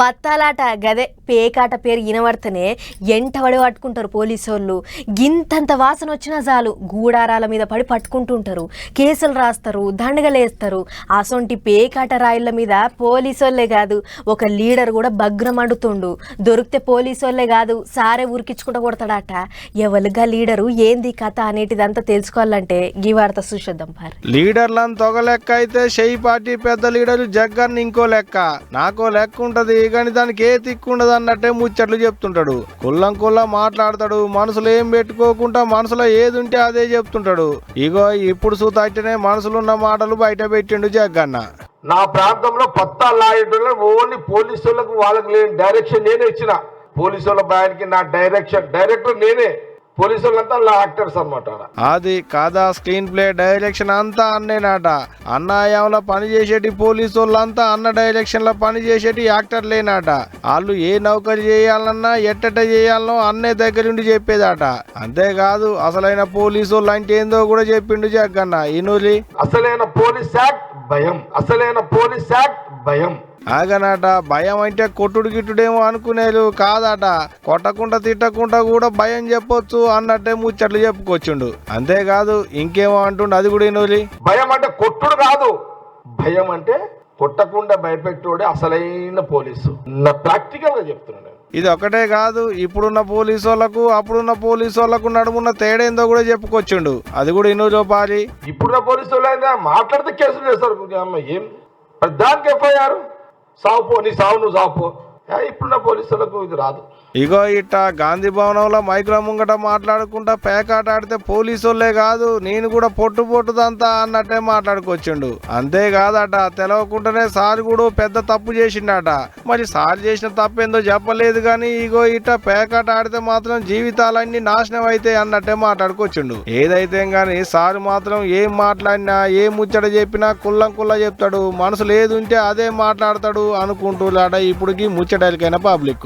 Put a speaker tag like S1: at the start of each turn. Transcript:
S1: పత్తాలాట గదే పేకాట పేరు ఇనబడితేనే ఎంటబడి పట్టుకుంటారు పోలీసు వాళ్ళు గింతంత వాసన వచ్చినా చాలు గూడారాల మీద పడి పట్టుకుంటుంటారు. కేసులు రాస్తారు దండగలేస్తారు. అసొంటి పేకాట రాయిళ్ళ మీద పోలీసు వాళ్ళే కాదు ఒక లీడర్ కూడా భగ్రం అడుతుండు దొరికితే పోలీసు వాళ్ళే కాదు సారే ఉరికించుకుంటూ కొడతాడట. ఎవలుగా లీడరు ఏంది కథ అనేటిదంతా తెలుసుకోవాలంటే గీ వార్త చూసేద్దాం పారు.
S2: లీడర్లను తొగ లెక్క అయితే షెయి పార్టీ పెద్ద లీడర్ జగ్గన్ ఇంకో లెక్క. నాకో లెక్క ఉంటది. కానీ దానికి ఏ తిక్కు ఉండదు అన్నట్టే ముచ్చట్లు చెప్తుంటాడు. కుల్లం కుల్లం మాట్లాడతాడు మనసులో ఏం పెట్టుకోకుండా మనసులో ఏది ఉంటే అదే చెప్తుంటాడు. ఇగో ఇప్పుడు సూతాయితేనే మనసులున్న మాటలు బయట పెట్టిండు జగ్గన్న
S3: నా ప్రాంతంలో పత్తా లాయటంలో ఓన్లీ పోలీసు వాళ్ళకి లేని డైరెక్షన్ నేనే ఇచ్చిన. పోలీసు వాళ్ళ నా డైరెక్షన్ డైరెక్టర్ నేనే. యాక్టర్స్ అనమాట
S2: అది కాదా స్క్రీన్ ప్లే డైరెక్షన్ అంతా అన్నేనాట. అన్నాయంలో పని చేసేటి పోలీసు వాళ్ళంతా అన్న డైరెక్షన్లో పని చేసేటి యాక్టర్లేనాట వాళ్ళు ఏ నౌకరి చేయాలన్నా ఎట్టట చేయాలనో అన్నే దగ్గరుండి చెప్పేదట. అంతేకాదు అసలైన పోలీసు వాళ్ళు అంటే ఏందో కూడా చెప్పిండు జగ్గన్న ఇనులి
S3: అసలైన పోలీస్ యాక్ట్ భయం. అసలైన పోలీస్ యాక్ట్ భయం.
S2: ఆగనట భయం అంటే కొట్టుడు గిట్టుడేమో అనుకునేలు కాదట. కొట్టకుండా తిట్టకుండా కూడా భయం చెప్పొచ్చు అన్నట్టే ముచ్చట్లు చెప్పుకొచ్చుండు. అంతేకాదు ఇంకేమో అంటుండు అది కూడా ఇనులి
S3: భయం అంటే కొట్టుడు కాదు. భయం అంటే కొట్టకుండా భయపెట్టోడే అసలైన పోలీసు. నా ప్రాక్టికల్గా చెప్తున్నాను నేను.
S2: ఇది ఒకటే కాదు ఇప్పుడున్న పోలీసు వాళ్ళకు అప్పుడున్న పోలీసు వాళ్ళకు నడుమున్న తేడేందో కూడా చెప్పుకొచ్చిండు. అది కూడా ఇను లోపాలి
S3: ఇప్పుడున్న పోలీసు వాళ్ళు మాట్లాడితే కేసులు చేస్తారు. ఏం? దానికి ఎఫ్ఐఆర్? சாவு போ நீ சாவுன்னு சாப்போ ఇప్పుడున్న పోలీసులకు ఇది రాదు.
S2: ఇగో ఇట్ట గాంధీ భవనంలో మైకుల ముంగట మాట్లాడుకుంటా పేకాట ఆడితే పోలీసు వాళ్ళే కాదు నేను కూడా పొట్టు పొట్టుదంతా అన్నట్టే మాట్లాడుకొచ్చిండు. అంతేకాదట తెలవకుండానే సార్ కూడా పెద్ద తప్పు చేసిండట. మరి సార్ చేసిన తప్పేందో చెప్పలేదు కానీ ఇగో ఇట్ట పేకాట ఆడితే మాత్రం జీవితాలన్నీ నాశనం అయితే అన్నట్టే మాట్లాడుకొచ్చిండు. ఏదైతే కానీ సార్ మాత్రం ఏం మాట్లాడినా ఏం ముచ్చట చెప్పినా కుల్లం కుల్ల చెప్తాడు. మనసు లేదు ఉంటే అదే మాట్లాడతాడు అనుకుంటూ ఇప్పుడుకి ముచ్చటలకైన పబ్లిక్